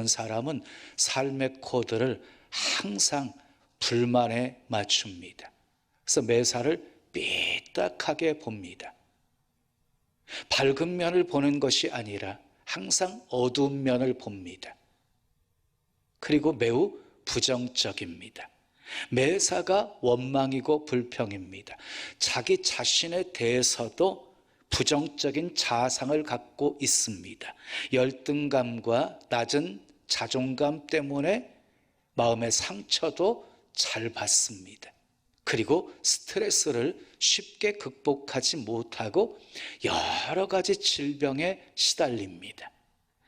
어떤 사람은 삶의 코드를 항상 불만에 맞춥니다. 그래서 매사를 삐딱하게 봅니다. 밝은 면을 보는 것이 아니라 항상 어두운 면을 봅니다. 그리고 매우 부정적입니다. 매사가 원망이고 불평입니다. 자기 자신에 대해서도 부정적인 자상을 갖고 있습니다. 열등감과 낮은 자존감 때문에 마음의 상처도 잘 받습니다. 그리고 스트레스를 쉽게 극복하지 못하고 여러 가지 질병에 시달립니다.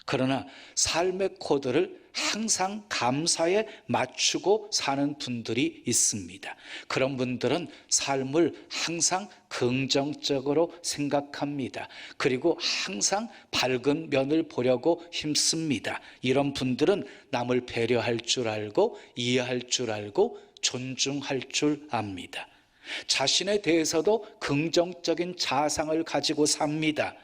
그러나 삶의 코드를 항상 감사에 맞추고 사는 분들이 있습니다. 그런 분들은 삶을 항상 긍정적으로 생각합니다. 그리고 항상 밝은 면을 보려고 힘씁니다. 이런 분들은 남을 배려할 줄 알고 이해할 줄 알고 존중할 줄 압니다. 자신에 대해서도 긍정적인 자상을 가지고 삽니다.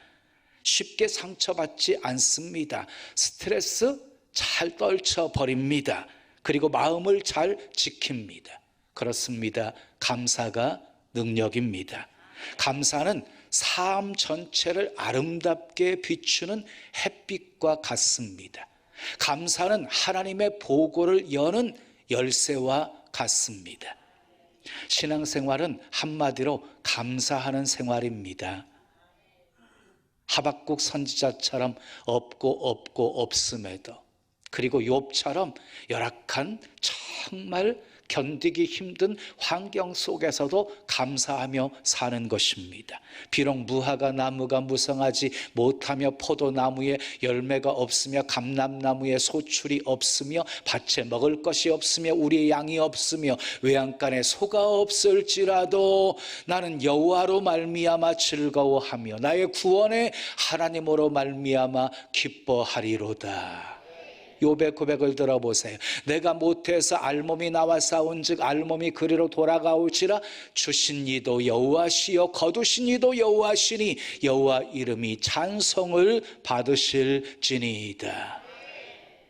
쉽게 상처받지 않습니다. 스트레스 잘 떨쳐버립니다. 그리고 마음을 잘 지킵니다. 그렇습니다. 감사가 능력입니다. 감사는 삶 전체를 아름답게 비추는 햇빛과 같습니다. 감사는 하나님의 보고를 여는 열쇠와 같습니다. 신앙생활은 한마디로 감사하는 생활입니다. 하박국 선지자처럼 없고 없고 없음에도. 그리고 욥처럼 열악한 정말 견디기 힘든 환경 속에서도 감사하며 사는 것입니다. 비록 무화과 나무가 무성하지 못하며 포도나무에 열매가 없으며 감람나무에 소출이 없으며 밭에 먹을 것이 없으며 우리의 양이 없으며 외양간에 소가 없을지라도 나는 여호와로 말미암아 즐거워하며 나의 구원의 하나님으로 말미암아 기뻐하리로다. 요배 고백을 들어보세요. 내가 못해서 알몸이 나와 싸운즉 알몸이 그리로 돌아가올지라 주신 이도 여호와시요 거두신 이도 여호와시니 여호와 이름이 찬송을 받으실지니이다.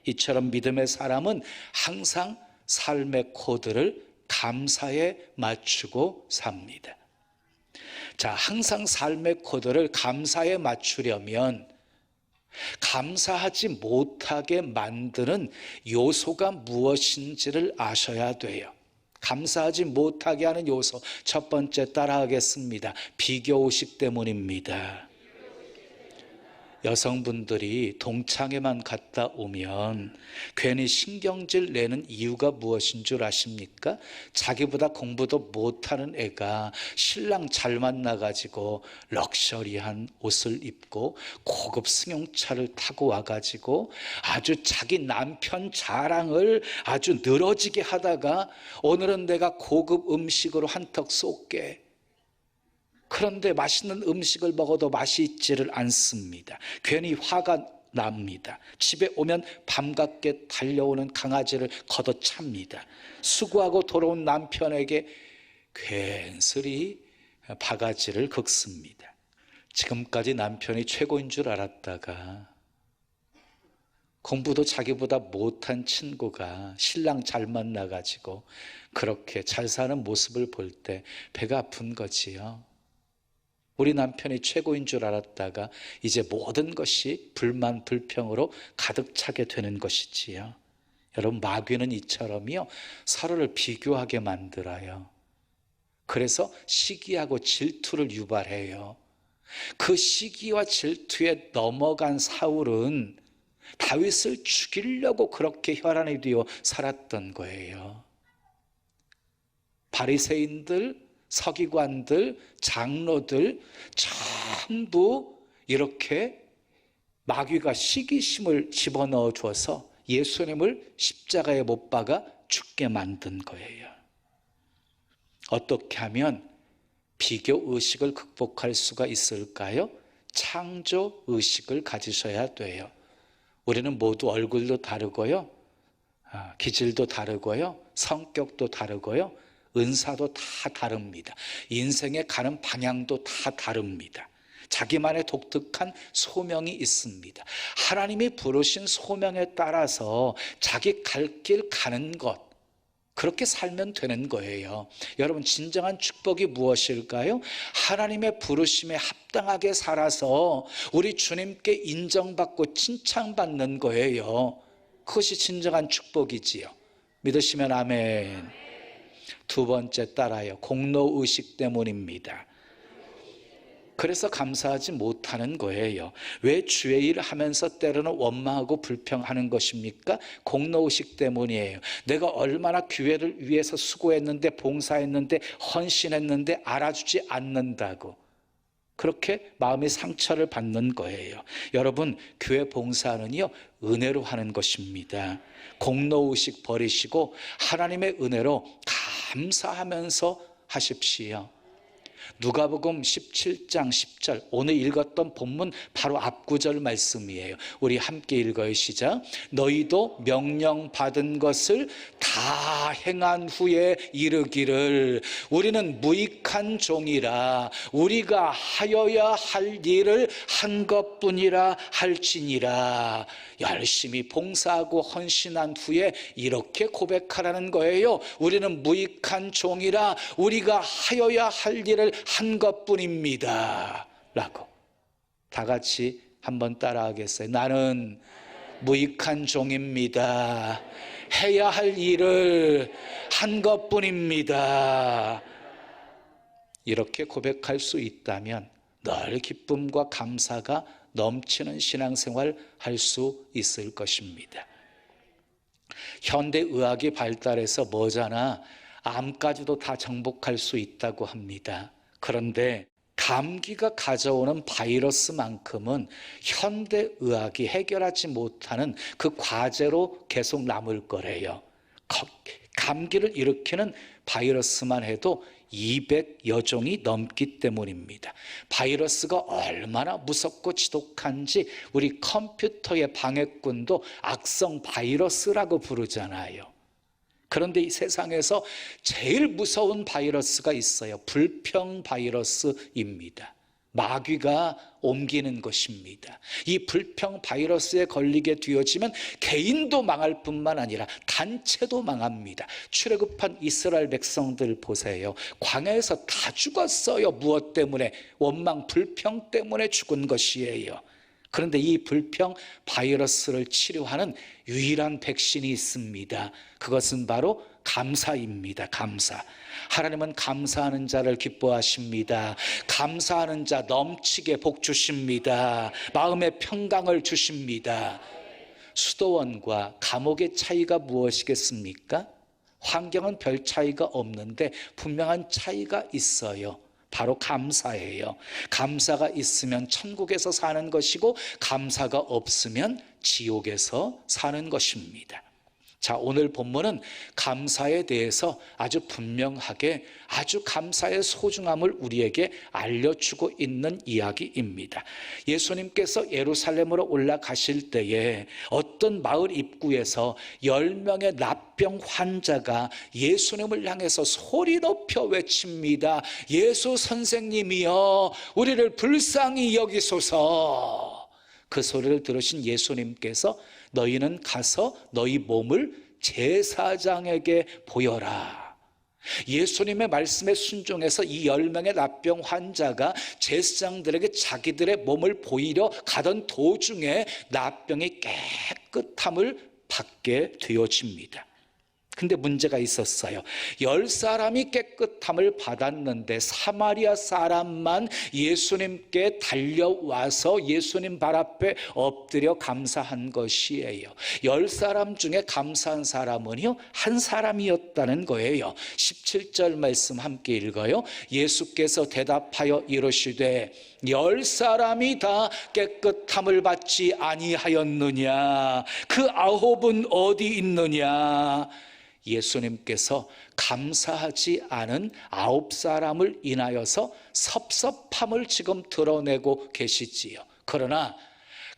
이처럼 믿음의 사람은 항상 삶의 코드를 감사에 맞추고 삽니다. 자, 항상 삶의 코드를 감사에 맞추려면 감사하지 못하게 만드는 요소가 무엇인지를 아셔야 돼요. 감사하지 못하게 하는 요소 첫 번째 따라하겠습니다. 비교 의식 때문입니다. 여성분들이 동창회만 갔다 오면 괜히 신경질 내는 이유가 무엇인 줄 아십니까? 자기보다 공부도 못하는 애가 신랑 잘 만나가지고 럭셔리한 옷을 입고 고급 승용차를 타고 와가지고 아주 자기 남편 자랑을 아주 늘어지게 하다가 오늘은 내가 고급 음식으로 한턱 쏠게 그런데 맛있는 음식을 먹어도 맛이 있지를 않습니다. 괜히 화가 납니다. 집에 오면 밤같게 달려오는 강아지를 걷어찹니다. 수고하고 돌아온 남편에게 괜스리 바가지를 긁습니다. 지금까지 남편이 최고인 줄 알았다가 공부도 자기보다 못한 친구가 신랑 잘 만나가지고 그렇게 잘 사는 모습을 볼 때 배가 아픈 거지요. 우리 남편이 최고인 줄 알았다가 이제 모든 것이 불만, 불평으로 가득 차게 되는 것이지요. 여러분, 마귀는 이처럼요, 서로를 비교하게 만들어요. 그래서 시기하고 질투를 유발해요. 그 시기와 질투에 넘어간 사울은 다윗을 죽이려고 그렇게 혈안이 되어 살았던 거예요. 바리새인들 서기관들, 장로들 전부 이렇게 마귀가 시기심을 집어넣어 줘서 예수님을 십자가에 못 박아 죽게 만든 거예요. 어떻게 하면 비교 의식을 극복할 수가 있을까요? 창조 의식을 가지셔야 돼요. 우리는 모두 얼굴도 다르고요, 아, 기질도 다르고요, 성격도 다르고요, 은사도 다 다릅니다. 인생에 가는 방향도 다 다릅니다. 자기만의 독특한 소명이 있습니다. 하나님이 부르신 소명에 따라서 자기 갈 길 가는 것, 그렇게 살면 되는 거예요. 여러분, 진정한 축복이 무엇일까요? 하나님의 부르심에 합당하게 살아서 우리 주님께 인정받고 칭찬받는 거예요. 그것이 진정한 축복이지요. 믿으시면 아멘. 두 번째 따라요. 공로 의식 때문입니다. 그래서 감사하지 못하는 거예요. 왜 주의 일을 하면서 때로는 원망하고 불평하는 것입니까? 공로의식 때문이에요. 내가 얼마나 교회를 위해서 수고했는데 봉사했는데 헌신했는데 알아주지 않는다고. 그렇게 마음의 상처를 받는 거예요. 여러분, 교회 봉사는요, 은혜로 하는 것입니다. 공로의식 버리시고 하나님의 은혜로 감사하면서 하십시오. 누가복음 17장 10절 오늘 읽었던 본문 바로 앞구절 말씀이에요. 우리 함께 읽어요. 시작. 너희도 명령 받은 것을 다 행한 후에 이르기를 우리는 무익한 종이라 우리가 하여야 할 일을 한 것뿐이라 할지니라 열심히 봉사하고 헌신한 후에 이렇게 고백하라는 거예요. 우리는 무익한 종이라 우리가 하여야 할 일을 한 것뿐입니다. 라고. 다 같이 한번 따라하겠어요. 나는 무익한 종입니다. 해야 할 일을 한 것뿐입니다. 이렇게 고백할 수 있다면 늘 기쁨과 감사가 넘치는 신앙생활 할 수 있을 것입니다. 현대 의학이 발달해서 뭐잖아 암까지도 다 정복할 수 있다고 합니다. 그런데 감기가 가져오는 바이러스만큼은 현대 의학이 해결하지 못하는 그 과제로 계속 남을 거래요. 감기를 일으키는 바이러스만 해도 200여 종이 넘기 때문입니다. 바이러스가 얼마나 무섭고 지독한지 우리 컴퓨터의 방해꾼도 악성 바이러스라고 부르잖아요. 그런데 이 세상에서 제일 무서운 바이러스가 있어요. 불평 바이러스입니다. 마귀가 옮기는 것입니다. 이 불평 바이러스에 걸리게 되어지면 개인도 망할 뿐만 아니라 단체도 망합니다. 출애굽한 이스라엘 백성들 보세요. 광야에서 다 죽었어요. 무엇 때문에? 원망 불평 때문에 죽은 것이에요. 그런데 이 불평 바이러스를 치료하는 유일한 백신이 있습니다. 그것은 바로 감사입니다. 감사. 하나님은 감사하는 자를 기뻐하십니다. 감사하는 자 넘치게 복 주십니다. 마음의 평강을 주십니다. 수도원과 감옥의 차이가 무엇이겠습니까? 환경은 별 차이가 없는데 분명한 차이가 있어요. 바로 감사예요. 감사가 있으면 천국에서 사는 것이고 감사가 없으면 지옥에서 사는 것입니다. 자, 오늘 본문은 감사에 대해서 아주 분명하게 아주 감사의 소중함을 우리에게 알려주고 있는 이야기입니다. 예수님께서 예루살렘으로 올라가실 때에 어떤 마을 입구에서 10명의 납병 환자가 예수님을 향해서 소리 높여 외칩니다. 예수 선생님이여, 우리를 불쌍히 여기소서. 그 소리를 들으신 예수님께서 너희는 가서 너희 몸을 제사장에게 보여라. 예수님의 말씀에 순종해서 이 열명의 납병 환자가 제사장들에게 자기들의 몸을 보이려 가던 도중에 납병이 깨끗함을 받게 되어집니다. 근데 문제가 있었어요. 열 사람이 깨끗함을 받았는데 사마리아 사람만 예수님께 달려와서 예수님 발 앞에 엎드려 감사한 것이에요. 열 사람 중에 감사한 사람은요, 한 사람이었다는 거예요. 17절 말씀 함께 읽어요. 예수께서 대답하여 이르시되 열 사람이 다 깨끗함을 받지 아니하였느냐? 그 아홉은 어디 있느냐? 예수님께서 감사하지 않은 아홉 사람을 인하여서 섭섭함을 지금 드러내고 계시지요. 그러나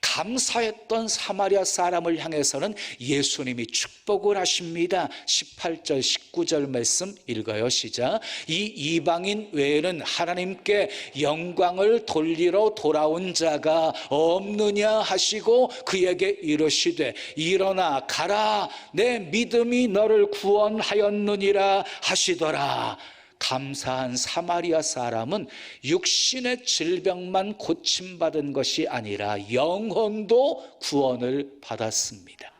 감사했던 사마리아 사람을 향해서는 예수님이 축복을 하십니다. 18절, 19절 말씀 읽어요. 시작. 이 이방인 외에는 하나님께 영광을 돌리러 돌아온 자가 없느냐 하시고 그에게 이르시되 일어나 가라 내 믿음이 너를 구원하였느니라 하시더라. 감사한 사마리아 사람은 육신의 질병만 고침받은 것이 아니라 영혼도 구원을 받았습니다.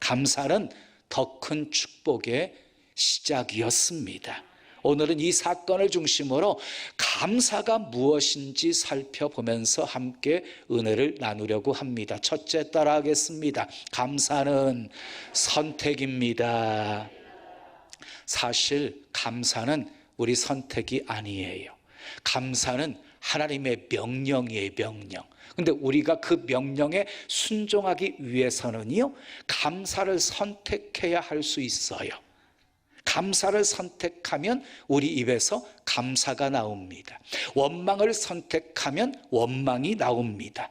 감사는 더 큰 축복의 시작이었습니다. 오늘은 이 사건을 중심으로 감사가 무엇인지 살펴보면서 함께 은혜를 나누려고 합니다. 첫째 따라 하겠습니다. 감사는 선택입니다. 사실 감사는 우리 선택이 아니에요. 감사는 하나님의 명령이에요, 명령. 근데 우리가 그 명령에 순종하기 위해서는요, 감사를 선택해야 할 수 있어요. 감사를 선택하면 우리 입에서 감사가 나옵니다. 원망을 선택하면 원망이 나옵니다.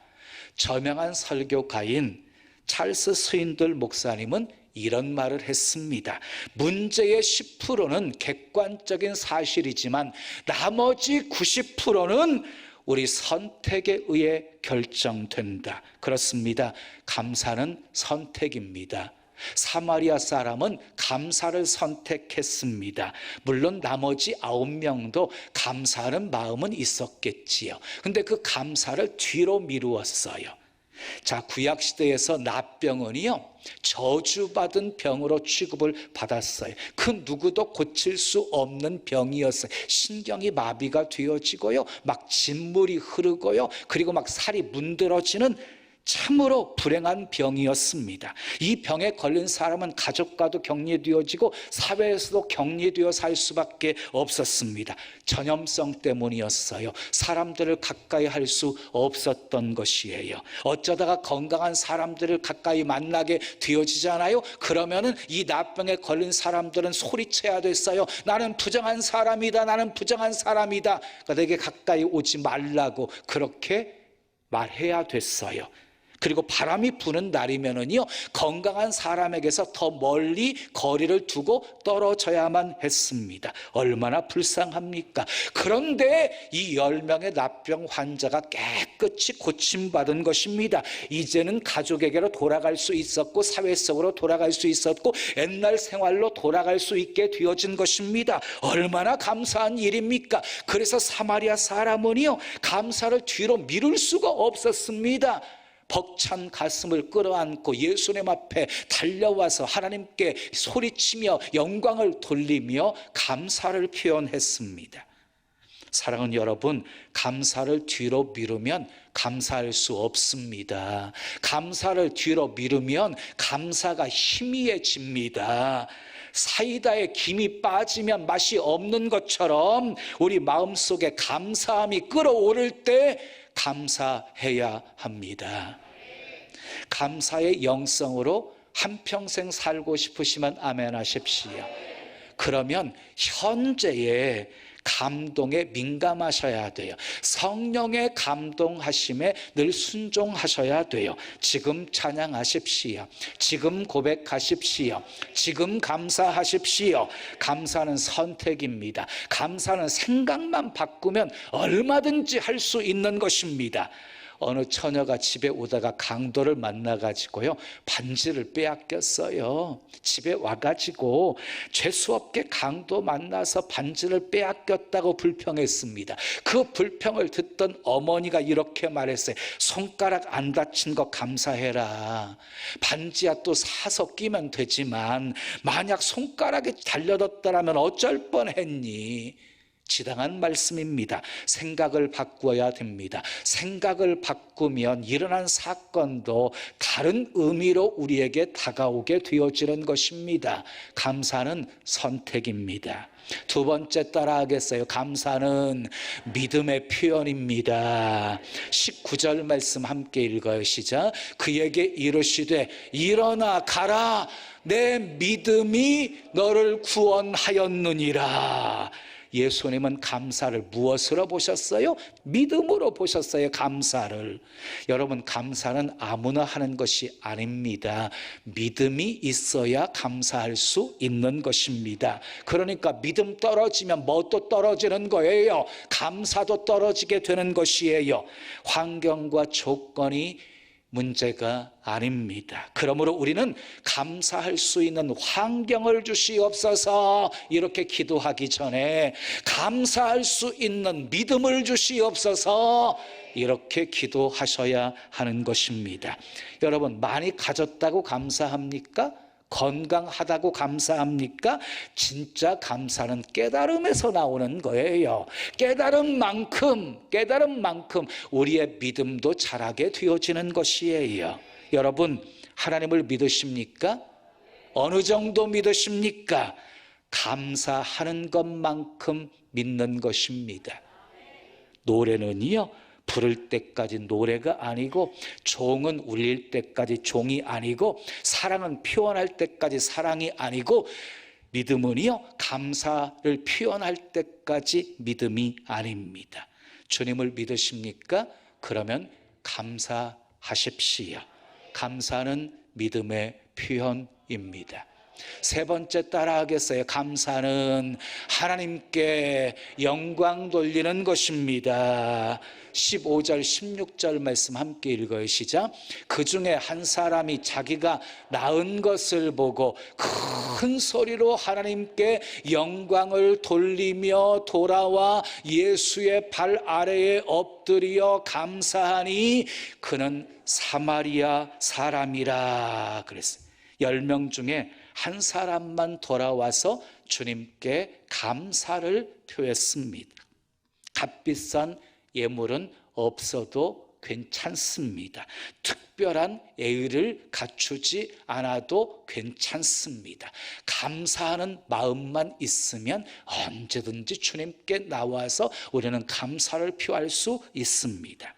저명한 설교가인 찰스 스윈들 목사님은 이런 말을 했습니다. 문제의 10%는 객관적인 사실이지만 나머지 90%는 우리 선택에 의해 결정된다. 그렇습니다. 감사는 선택입니다. 사마리아 사람은 감사를 선택했습니다. 물론 나머지 아홉 명도 감사하는 마음은 있었겠지요. 근데 그 감사를 뒤로 미루었어요. 자, 구약 시대에서 납병은이요. 저주받은 병으로 취급을 받았어요. 그 누구도 고칠 수 없는 병이었어요. 신경이 마비가 되어지고요. 막 진물이 흐르고요. 그리고 막 살이 문드러지는 참으로 불행한 병이었습니다. 이 병에 걸린 사람은 가족과도 격리되어지고 사회에서도 격리되어 살 수밖에 없었습니다. 전염성 때문이었어요. 사람들을 가까이 할 수 없었던 것이에요. 어쩌다가 건강한 사람들을 가까이 만나게 되어지잖아요. 그러면은 이 나병에 걸린 사람들은 소리쳐야 됐어요. 나는 부정한 사람이다. 나는 부정한 사람이다. 그러니까 내게 가까이 오지 말라고 그렇게 말해야 됐어요. 그리고 바람이 부는 날이면은요, 건강한 사람에게서 더 멀리 거리를 두고 떨어져야만 했습니다. 얼마나 불쌍합니까? 그런데 이 10명의 납병 환자가 깨끗이 고침받은 것입니다. 이제는 가족에게로 돌아갈 수 있었고, 사회 속으로 돌아갈 수 있었고, 옛날 생활로 돌아갈 수 있게 되어진 것입니다. 얼마나 감사한 일입니까? 그래서 사마리아 사람은요, 감사를 뒤로 미룰 수가 없었습니다. 벅찬 가슴을 끌어안고 예수님 앞에 달려와서 하나님께 소리치며 영광을 돌리며 감사를 표현했습니다. 사랑하는 여러분, 감사를 뒤로 미루면 감사할 수 없습니다. 감사를 뒤로 미루면 감사가 희미해집니다. 사이다에 김이 빠지면 맛이 없는 것처럼 우리 마음속에 감사함이 끓어오를 때 감사해야 합니다. 감사의 영성으로 한평생 살고 싶으시면 아멘 하십시오. 그러면 현재의 감동에 민감하셔야 돼요. 성령의 감동하심에 늘 순종하셔야 돼요. 지금 찬양하십시오. 지금 고백하십시오. 지금 감사하십시오. 감사는 선택입니다. 감사는 생각만 바꾸면 얼마든지 할 수 있는 것입니다. 어느 처녀가 집에 오다가 강도를 만나가지고요, 반지를 빼앗겼어요. 집에 와가지고 죄수없게 강도 만나서 반지를 빼앗겼다고 불평했습니다. 그 불평을 듣던 어머니가 이렇게 말했어요. 손가락 안 다친 거 감사해라. 반지야 또 사서 끼면 되지만, 만약 손가락에 달려졌더라면 어쩔 뻔 했니? 지당한 말씀입니다. 생각을 바꾸어야 됩니다. 생각을 바꾸면 일어난 사건도 다른 의미로 우리에게 다가오게 되어지는 것입니다. 감사는 선택입니다. 두 번째 따라 하겠어요. 감사는 믿음의 표현입니다. 19절 말씀 함께 읽어요. 시작. 그에게 이르시되 일어나 가라. 내 믿음이 너를 구원하였느니라. 예수님은 감사를 무엇으로 보셨어요? 믿음으로 보셨어요. 감사를. 여러분, 감사는 아무나 하는 것이 아닙니다. 믿음이 있어야 감사할 수 있는 것입니다. 그러니까 믿음 떨어지면 뭣도 떨어지는 거예요. 감사도 떨어지게 되는 것이에요. 환경과 조건이 문제가 아닙니다. 그러므로 우리는 감사할 수 있는 환경을 주시옵소서 이렇게 기도하기 전에 감사할 수 있는 믿음을 주시옵소서 이렇게 기도하셔야 하는 것입니다. 여러분, 많이 가졌다고 감사합니까? 건강하다고 감사합니까? 진짜 감사는 깨달음에서 나오는 거예요. 깨달은 만큼, 깨달은 만큼 우리의 믿음도 자라게 되어지는 것이에요. 여러분, 하나님을 믿으십니까? 어느 정도 믿으십니까? 감사하는 것만큼 믿는 것입니다. 노래는요, 부를 때까지 노래가 아니고 종은 울릴 때까지 종이 아니고 사랑은 표현할 때까지 사랑이 아니고 믿음은요 감사를 표현할 때까지 믿음이 아닙니다. 주님을 믿으십니까? 그러면 감사하십시오. 감사는 믿음의 표현입니다. 세 번째 따라 하겠어요. 감사는 하나님께 영광 돌리는 것입니다. 15절, 16절 말씀 함께 읽어요. 시작. 그 중에 한 사람이 자기가 낳은 것을 보고 큰 소리로 하나님께 영광을 돌리며 돌아와 예수의 발 아래에 엎드려 감사하니 그는 사마리아 사람이라 그랬어요. 10명 중에 한 사람만 돌아와서 주님께 감사를 표했습니다. 값비싼 예물은 없어도 괜찮습니다. 특별한 애의를 갖추지 않아도 괜찮습니다. 감사하는 마음만 있으면 언제든지 주님께 나와서 우리는 감사를 표할 수 있습니다.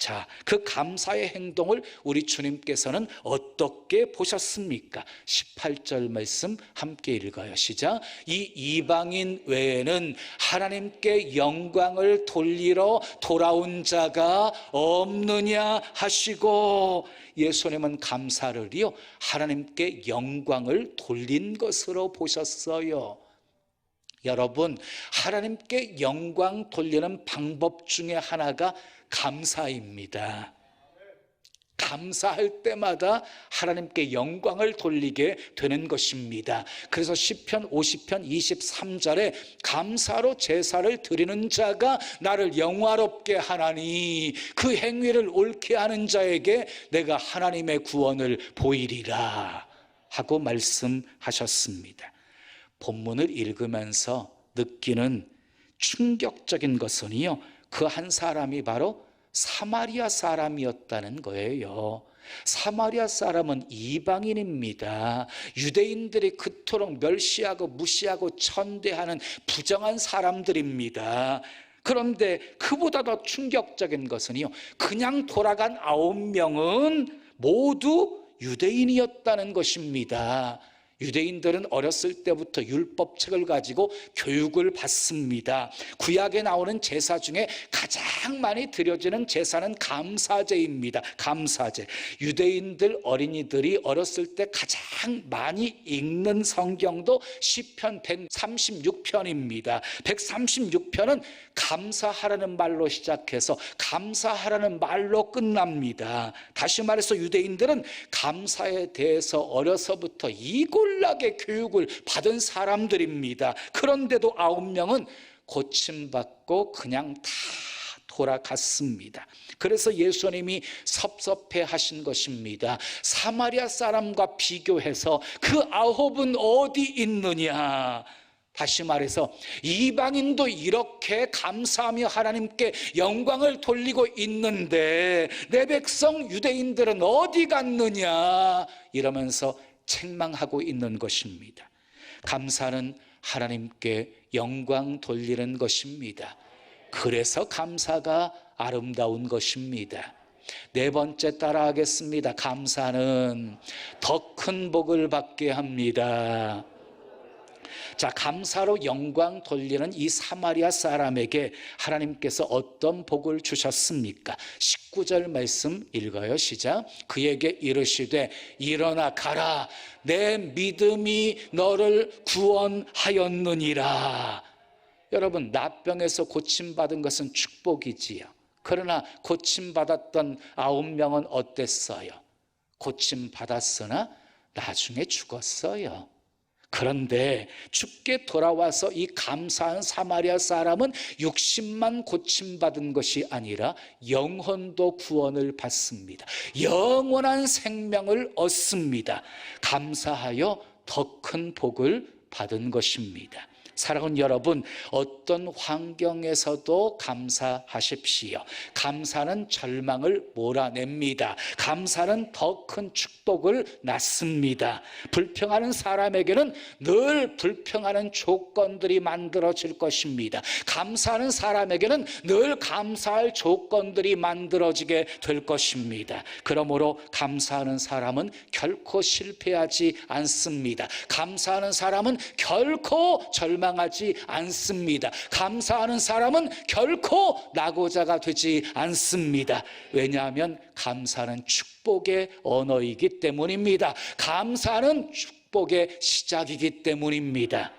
자, 그 감사의 행동을 우리 주님께서는 어떻게 보셨습니까? 18절 말씀 함께 읽어요. 시작. 이 이방인 외에는 하나님께 영광을 돌리러 돌아온 자가 없느냐 하시고 예수님은 감사를요, 하나님께 영광을 돌린 것으로 보셨어요. 여러분, 하나님께 영광 돌리는 방법 중에 하나가 감사입니다. 감사할 때마다 하나님께 영광을 돌리게 되는 것입니다. 그래서 시편 50편 23절에 감사로 제사를 드리는 자가 나를 영화롭게 하나니 그 행위를 옳게 하는 자에게 내가 하나님의 구원을 보이리라 하고 말씀하셨습니다. 본문을 읽으면서 느끼는 충격적인 것은요. 그 한 사람이 바로 사마리아 사람이었다는 거예요. 사마리아 사람은 이방인입니다. 유대인들이 그토록 멸시하고 무시하고 천대하는 부정한 사람들입니다. 그런데 그보다 더 충격적인 것은요, 그냥 돌아간 아홉 명은 모두 유대인이었다는 것입니다. 유대인들은 어렸을 때부터 율법책을 가지고 교육을 받습니다. 구약에 나오는 제사 중에 가장 많이 드려지는 제사는 감사제입니다. 감사제. 유대인들 어린이들이 어렸을 때 가장 많이 읽는 성경도 시편 136편입니다. 136편은 감사하라는 말로 시작해서 감사하라는 말로 끝납니다. 다시 말해서 유대인들은 감사에 대해서 어려서부터 이골 철저하게 교육을 받은 사람들입니다. 그런데도 아홉 명은 고침받고 그냥 다 돌아갔습니다. 그래서 예수님이 섭섭해 하신 것입니다. 사마리아 사람과 비교해서 그 아홉은 어디 있느냐? 다시 말해서 이방인도 이렇게 감사하며 하나님께 영광을 돌리고 있는데 내 백성 유대인들은 어디 갔느냐? 이러면서 책망하고 있는 것입니다. 감사는 하나님께 영광 돌리는 것입니다. 그래서 감사가 아름다운 것입니다. 네 번째 따라하겠습니다. 감사는 더 큰 복을 받게 합니다. 자, 감사로 영광 돌리는 이 사마리아 사람에게 하나님께서 어떤 복을 주셨습니까? 19절 말씀 읽어요. 시작. 그에게 이르시되 일어나 가라. 내 믿음이 너를 구원하였느니라. 여러분, 나병에서 고침받은 것은 축복이지요. 그러나 고침받았던 아홉 명은 어땠어요? 고침받았으나 나중에 죽었어요. 그런데 죽게 돌아와서 이 감사한 사마리아 사람은 60만 고침받은 것이 아니라 영혼도 구원을 받습니다. 영원한 생명을 얻습니다. 감사하여 더 큰 복을 받은 것입니다. 사랑하는 여러분, 어떤 환경에서도 감사하십시오. 감사는 절망을 몰아냅니다. 감사는 더 큰 축복을 낳습니다. 불평하는 사람에게는 늘 불평하는 조건들이 만들어질 것입니다. 감사하는 사람에게는 늘 감사할 조건들이 만들어지게 될 것입니다. 그러므로 감사하는 사람은 결코 실패하지 않습니다. 감사하는 사람은 결코 절망 하지 않습니다. 감사하는 사람은 결코 낙오자가 되지 않습니다. 왜냐하면 감사는 축복의 언어이기 때문입니다. 감사는 축복의 시작이기 때문입니다.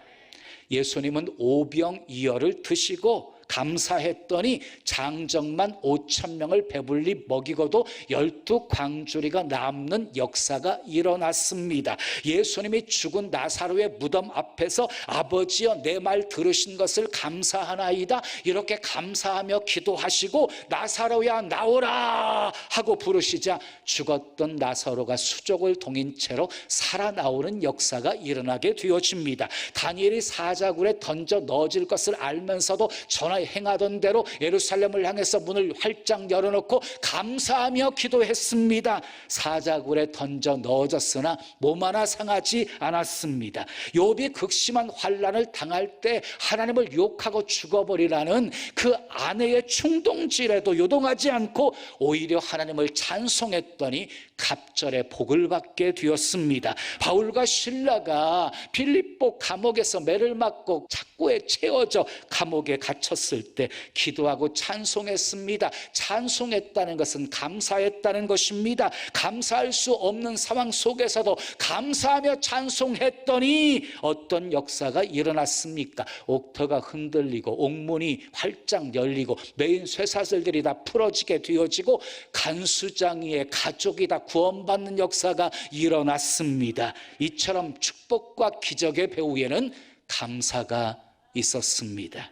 예수님은 오병이어를 드시고 감사했더니 장정만 5천 명을 배불리 먹이고도 열두 광주리가 남는 역사가 일어났습니다. 예수님이 죽은 나사로의 무덤 앞에서 아버지여 내 말 들으신 것을 감사하나이다 이렇게 감사하며 기도하시고 나사로야 나오라 하고 부르시자 죽었던 나사로가 수족을 동인 채로 살아나오는 역사가 일어나게 되어집니다. 다니엘이 사자굴에 던져 넣어질 것을 알면서도 전하 행하던 대로 예루살렘을 향해서 문을 활짝 열어놓고 감사하며 기도했습니다. 사자굴에 던져 넣어졌으나 몸 하나 상하지 않았습니다. 욥이 극심한 환란을 당할 때 하나님을 욕하고 죽어버리라는 그 아내의 충동질에도 요동하지 않고 오히려 하나님을 찬송했더니 갑절의 복을 받게 되었습니다. 바울과 신라가 빌립보 감옥에서 매를 맞고 착고에 채워져 감옥에 갇혔 을 때 기도하고 찬송했습니다. 찬송했다는 것은 감사했다는 것입니다. 감사할 수 없는 상황 속에서도 감사하며 찬송했더니 어떤 역사가 일어났습니까? 옥터가 흔들리고 옥문이 활짝 열리고 메인 쇠사슬들이 다 풀어지게 되어지고 간수장이의 가족이 다 구원받는 역사가 일어났습니다. 이처럼 축복과 기적의 배후에는 감사가 있었습니다.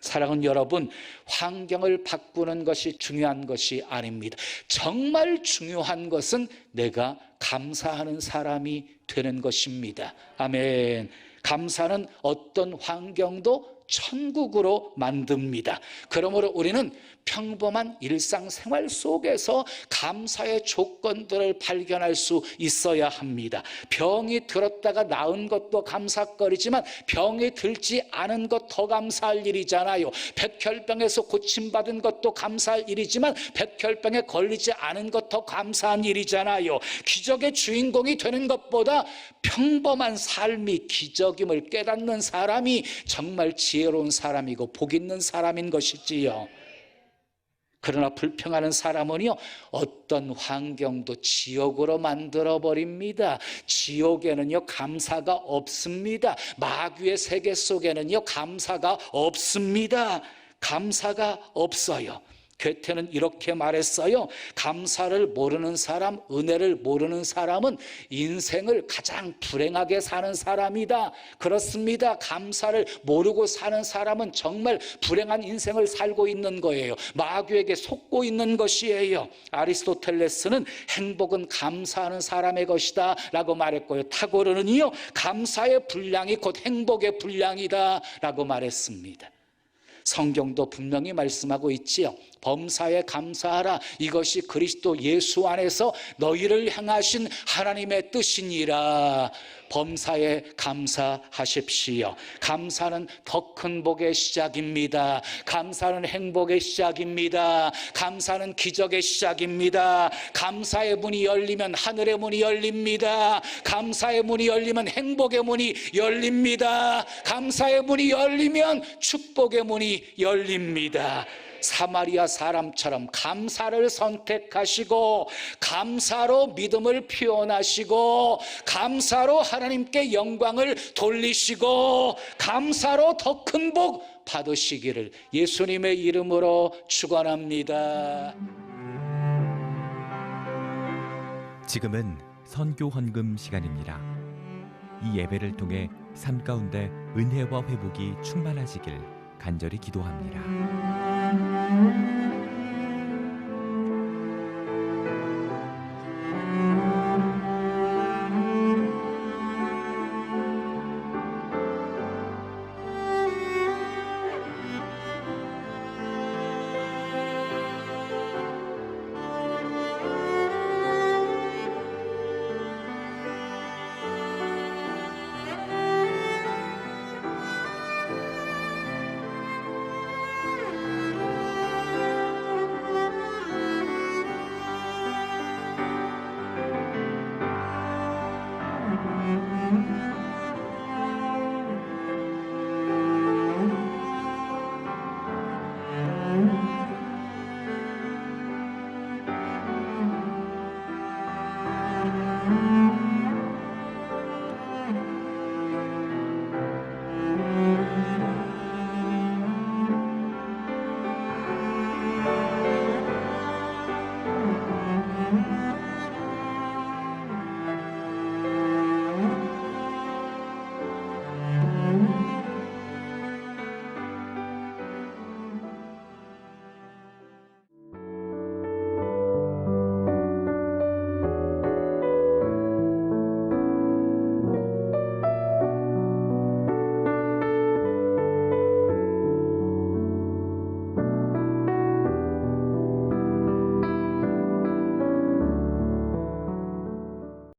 사랑은 여러분, 환경을 바꾸는 것이 중요한 것이 아닙니다. 정말 중요한 것은 내가 감사하는 사람이 되는 것입니다. 아멘. 감사는 어떤 환경도 천국으로 만듭니다. 그러므로 우리는 평범한 일상생활 속에서 감사의 조건들을 발견할 수 있어야 합니다. 병이 들었다가 나은 것도 감사거리지만 병이 들지 않은 것 더 감사할 일이잖아요. 백혈병에서 고침받은 것도 감사할 일이지만 백혈병에 걸리지 않은 것 더 감사한 일이잖아요. 기적의 주인공이 되는 것보다 평범한 삶이 기적임을 깨닫는 사람이 정말 지 혜로운 사람이고 복 있는 사람인 것이지요. 그러나 불평하는 사람은요, 어떤 환경도 지옥으로 만들어 버립니다. 지옥에는요, 감사가 없습니다. 마귀의 세계 속에는요, 감사가 없습니다. 감사가 없어요. 괴테는 이렇게 말했어요. 감사를 모르는 사람, 은혜를 모르는 사람은 인생을 가장 불행하게 사는 사람이다. 그렇습니다. 감사를 모르고 사는 사람은 정말 불행한 인생을 살고 있는 거예요. 마귀에게 속고 있는 것이에요. 아리스토텔레스는 행복은 감사하는 사람의 것이다. 라고 말했고요. 타고르는요, 감사의 분량이 곧 행복의 분량이다. 라고 말했습니다. 성경도 분명히 말씀하고 있지요. 범사에 감사하라. 이것이 그리스도 예수 안에서 너희를 향하신 하나님의 뜻이니라. 범사에 감사하십시오. 감사는 더 큰 복의 시작입니다. 감사는 행복의 시작입니다. 감사는 기적의 시작입니다. 감사의 문이 열리면 하늘의 문이 열립니다. 감사의 문이 열리면 행복의 문이 열립니다. 감사의 문이 열리면 축복의 문이 열립니다. 사마리아 사람처럼 감사를 선택하시고 감사로 믿음을 표현하시고 감사로 하나님께 영광을 돌리시고 감사로 더 큰 복 받으시기를 예수님의 이름으로 축원합니다. 지금은 선교 헌금 시간입니다. 이 예배를 통해 삶 가운데 은혜와 회복이 충만하시길 간절히 기도합니다. Mm-hmm.